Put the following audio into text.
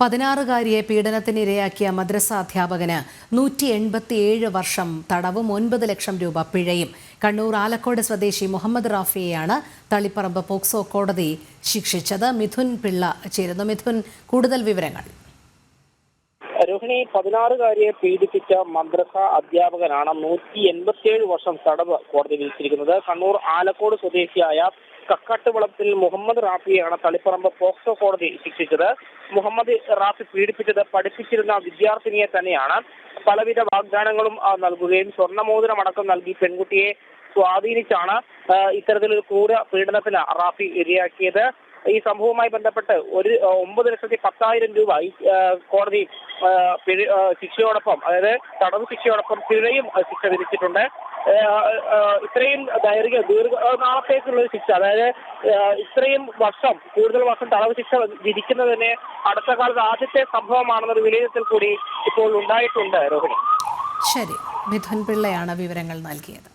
പതിനാറുകാരിയെ പീഡനത്തിനിരയാക്കിയ മദ്രസ അധ്യാപകന് നൂറ്റി എൺപത്തിയേഴ് വർഷം തടവും ഒൻപത് ലക്ഷം രൂപ പിഴയും. കണ്ണൂർ ആലക്കോട് സ്വദേശി മുഹമ്മദ് റാഫിയെയാണ് തളിപ്പറമ്പ് പോക്സോ കോടതി ശിക്ഷിച്ചത്. മിഥുൻ പിള്ള ചേരുന്നു. മിഥുൻ കൂടുതൽ വിവരങ്ങൾ. രോഹിണി പതിനാറുകാരിയെ പീഡിപ്പിച്ച മദ്രസ അധ്യാപകനാണ് നൂറ്റി എൺപത്തിയേഴ് വർഷം തടവ് കോടതി വിധിച്ചിരിക്കുന്നത്. കണ്ണൂർ ആലക്കോട് സ്വദേശിയായ കക്കാട്ടുവളപ്പിൽ മുഹമ്മദ് റാഫിയാണ് തളിപ്പറമ്പ് പോക്സോ കോടതി ശിക്ഷിച്ചത്. മുഹമ്മദ് റാഫി പീഡിപ്പിച്ചത് പഠിപ്പിച്ചിരുന്ന വിദ്യാർത്ഥിനിയെ തന്നെയാണ്. പലവിധ വാഗ്ദാനങ്ങളും നൽകുകയും സ്വർണമോതിരം അടക്കം നൽകി പെൺകുട്ടിയെ സ്വാധീനിച്ചാണ് ഇത്തരത്തിലൊരു ക്രൂര പീഡനത്തിന് റാഫി ഇരയാക്കിയത്. ഈ സംഭവവുമായി ബന്ധപ്പെട്ട് ഒരു ഒമ്പത് ലക്ഷത്തി പത്തായിരം രൂപ ഈ കോടതി ശിക്ഷയോടൊപ്പം അതായത് തടവ് ശിക്ഷയോടൊപ്പം പിഴയും ശിക്ഷ വിധിച്ചിട്ടുണ്ട്. ഇത്രയും ദൈർഘ്യ ദീർഘ ആ, നാളത്തേക്കുള്ള ഒരു ശിക്ഷ അതായത് ഇത്രയും വർഷം കൂടുതൽ വർഷം തടവ് ശിക്ഷ വിധിക്കുന്നത് തന്നെ അടുത്ത കാലത്ത് ആദ്യത്തെ സംഭവമാണെന്നൊരു വിലയിരുത്തൽ കൂടി ഇപ്പോൾ ഉണ്ടായിട്ടുണ്ട് രോഹിണി. ശരി. മിഥുൻ പിള്ളയാണ് വിവരങ്ങൾ നൽകിയത്.